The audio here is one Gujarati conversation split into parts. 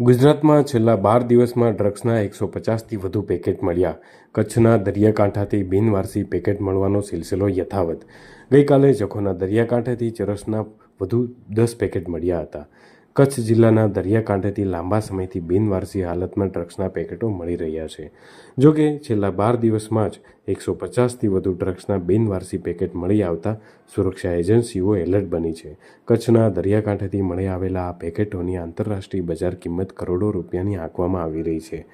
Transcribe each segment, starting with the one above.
ગુજરાતમાં છેલ્લા બાર દિવસમાં ડ્રગ્સના એકસો પચાસથી વધુ પેકેટ મળ્યા. કચ્છના દરિયાકાંઠાથી બિનવારસી પેકેટ મળવાનો સિલસિલો યથાવત. ગઈકાલે જખોના દરિયાકાંઠેથી ચરસના વધુ દસ પેકેટ મળ્યા હતા. કચ્છ જિલ્લાના દરિયાકાંઠેથી લાંબા સમયથી બિનવારસી હાલતમાં ડ્રગ્સના પેકેટો મળી રહ્યા છે. જો કે છેલ્લા બાર દિવસમાં જ એકસો પચાસથી વધુ ડ્રગ્સના બિનવારસી પેકેટ મળી આવતા સુરક્ષા એજન્સીઓ એલર્ટ બની છે. કચ્છના દરિયાકાંઠેથી મળી આવેલા આ પેકેટોની આંતરરાષ્ટ્રીય બજાર કિંમત કરોડો રૂપિયાની આંકવામાં આવી રહી છે.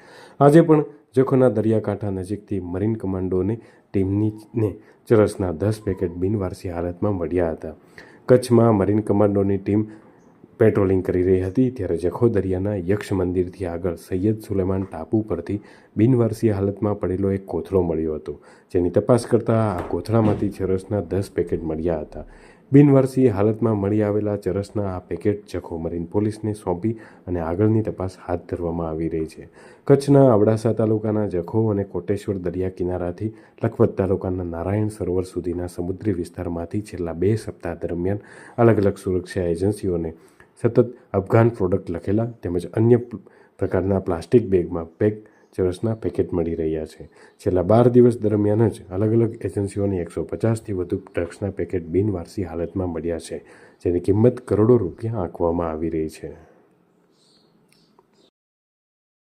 આજે પણ જખોના દરિયાકાંઠા નજીકથી મરીન કમાન્ડોને ટીમની ચરસના દસ પેકેટ બિનવારસી હાલતમાં મળ્યા હતા. કચ્છમાં મરીન કમાન્ડોની ટીમ પેટ્રોલિંગ કરી રહી હતી, ત્યારે જખો દરિયાના યક્ષ મંદિરથી આગળ સૈયદ સુલેમાન ટાપુ પરથી બિનવારસી હાલતમાં પડેલો એક કોથળો મળ્યો હતો. જેની તપાસ કરતાં આ કોથળામાંથી ચરસના દસ પેકેટ મળ્યા હતા. બિનવારસી હાલતમાં મળી આવેલા ચરસના આ પેકેટ જખો મરીન પોલીસને સોંપી અને આગળની તપાસ હાથ ધરવામાં આવી રહી છે. કચ્છના અબડાસા તાલુકાના જખો અને કોટેશ્વર દરિયા કિનારાથી લખપત તાલુકાના નારાયણ સરોવર સુધીના સમુદ્રી વિસ્તારમાંથી છેલ્લા બે સપ્તાહ દરમિયાન અલગ અલગ સુરક્ષા એજન્સીઓને સતત અફઘાન પ્રોડક્ટ લખેલા તેમજ અન્ય પ્રકારના પ્લાસ્ટિક બેગમાં પેક ચરસના પેકેટ મળી રહ્યા છે. છેલ્લા બાર દિવસ દરમિયાન જ અલગ અલગ એજન્સીઓની એકસો પચાસથી વધુ ડ્રગ્સના પેકેટ બિનવારસી હાલતમાં મળ્યા છે, જેની કિંમત કરોડો રૂપિયા આંકવામાં આવી રહી છે.